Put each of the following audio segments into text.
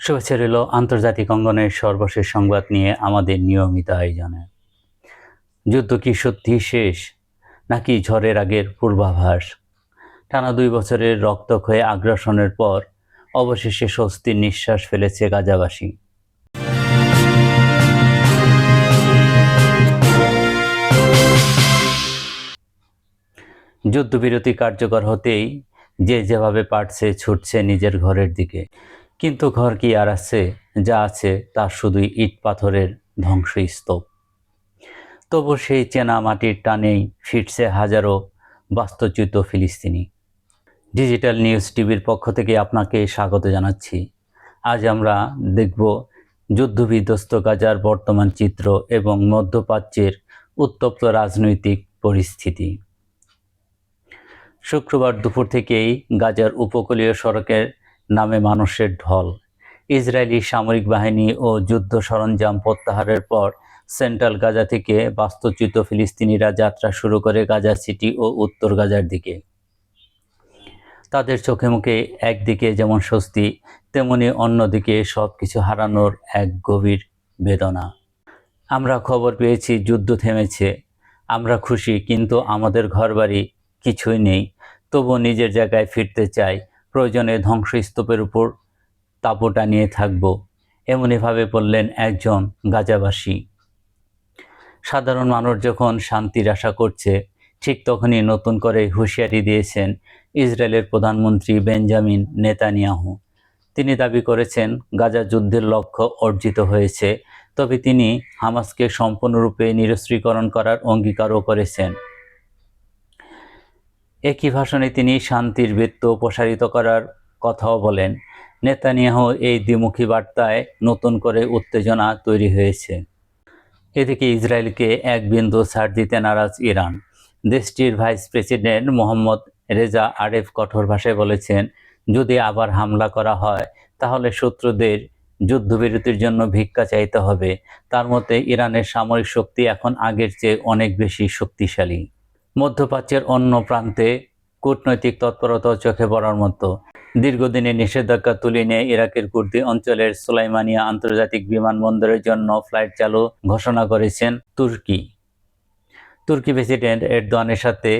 শুভেচ্ছা রইল আন্তর্জাতিক অঙ্গনের সর্বশেষ সংবাদ নিয়ে আমাদের নিয়মিত আয়োজনে। যুদ্ধ কি সত্যি শেষ, নাকি ঝড়ের আগের পূর্বাভাস? টানা দুই বছরের রক্তক্ষয়ে আগ্রাসনের পর অবশেষে স্বস্তির নিঃশ্বাস ফেলেছে গাজাবাসী। যুদ্ধবিরতি কার্যকর হতেই যে যেভাবে পারছে ছুটছে নিজের ঘরের দিকে। কিন্তু ঘর কি আর আছে? যা আছে তা শুধুই ইট পাথরের ধ্বংসস্তূপ। তবু সেই চেনা মাটির টানেই ফিরছে হাজারো বাস্তুচ্যুত ফিলিস্তিনি। ডিজিটাল নিউজ টিভির পক্ষ থেকে আপনাকে স্বাগত জানাচ্ছি। আজ আমরা দেখব যুদ্ধবিধ্বস্ত গাজার বর্তমান চিত্র এবং মধ্যপ্রাচ্যের উত্তপ্ত রাজনৈতিক পরিস্থিতি। শুক্রবার দুপুর থেকেই গাজার উপকূলীয় সড়কের নামে মানুষের ঢল। ইসরায়েলি সামরিক বাহিনী ও যুদ্ধ সরঞ্জাম প্রত্যাহারের পর সেন্ট্রাল গাজা থেকে বাস্তুচ্যুত ফিলিস্তিনিরা যাত্রা শুরু করে গাজা সিটি ও উত্তর গাজার দিকে। তাদের চোখে মুখে একদিকে যেমন স্বস্তি, তেমনি অন্যদিকে সব কিছু হারানোর এক গভীর বেদনা। আমরা খবর পেয়েছি, যুদ্ধ থেমেছে। আমরা খুশি, কিন্তু আমাদের ঘরবাড়ি কিছুই নেই। তবু নিজের জায়গায় ফিরতে চাই। প্রয়োজনে ধ্বংসস্তূপের উপর তাপটা নিয়ে থাকব। এমনইভাবে বললেন একজন গাজাবাসী। সাধারণ মানুষ যখন শান্তির আশা করছে, ঠিক তখনই নতুন করে হুঁশিয়ারি দিয়েছেন ইসরায়েলের প্রধানমন্ত্রী বেঞ্জামিন নেতানিয়াহু। তিনি দাবি করেছেন, গাজা যুদ্ধের লক্ষ্য অর্জিত হয়েছে, তবে তিনি হামাসকে সম্পূর্ণরূপে নিরস্ত্রীকরণ করার অঙ্গীকারও করেছেন। একই ভাষণে তিনি শান্তির বৃত্ত প্রসারিত করার কথাও বলেন। নেতানিয়াহু এই দ্বিমুখী বার্তায় নতুন করে উত্তেজনা তৈরি হয়েছে। এদিকে ইসরায়েলকে এক বিন্দু ছাড় দিতে নারাজ ইরান। দেশটির vice president Mohammad Reza Aref কঠোর ভাষায় বলেছেন, যদি আবার হামলা করা হয়, তাহলে শত্রুদের যুদ্ধবিরতির জন্য ভিক্ষা চাইতে হবে। তার মতে, ইরানের সামরিক শক্তি এখন আগের চেয়ে অনেক বেশি শক্তিশালী। মধ্যপ্রাচ্যের অন্য প্রান্তে কূটনৈতিক তৎপরতা চোখে পড়ার মতো। দীর্ঘদিনের নিষেধাজ্ঞা তুলে নিয়ে ইরাকের কুর্দি অঞ্চলের সুলাইমানিয়া আন্তর্জাতিক বিমানবন্দরের জন্য ফ্লাইট চালু ঘোষণা করেছেন তুর্কি। তুর্কি প্রেসিডেন্ট এরদোয়ানের সাথে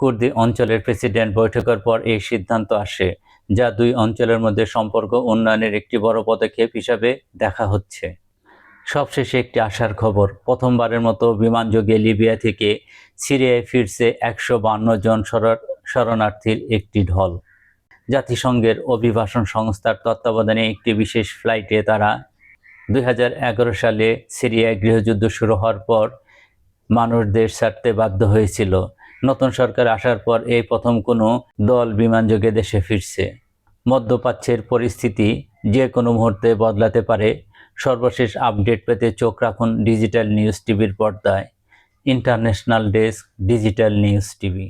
কুর্দি অঞ্চলের প্রেসিডেন্ট বৈঠকের পর এই সিদ্ধান্ত আসে, যা দুই অঞ্চলের মধ্যে সম্পর্ক উন্নয়নের একটি বড় পদক্ষেপ হিসাবে দেখা হচ্ছে। সবশেষে একটি আশার খবর। প্রথমবারের মতো বিমানযোগে লিবিয়া থেকে সিরিয়ায় ফিরছে একশো বান্ন জন শরণার্থীর একটি ঢল। জাতিসংঘের অভিবাসন সংস্থার তত্ত্বাবধানে একটি বিশেষ ফ্লাইটে তারা দু হাজার এগারো সালে সিরিয়ায় গৃহযুদ্ধ শুরু হওয়ার পর মানুষ দেশ ছাড়তে বাধ্য হয়েছিল। নতুন সরকার আসার পর এই প্রথম কোনো দল বিমানযোগে দেশে ফিরছে। মধ্যপ্রাচ্যের পরিস্থিতি যে কোনো মুহূর্তে বদলাতে পারে। সর্বশেষ আপডেট পেতে চোখ রাখুন ডিজিটাল নিউজ টিভির পর্দায়। International desk digital news TV.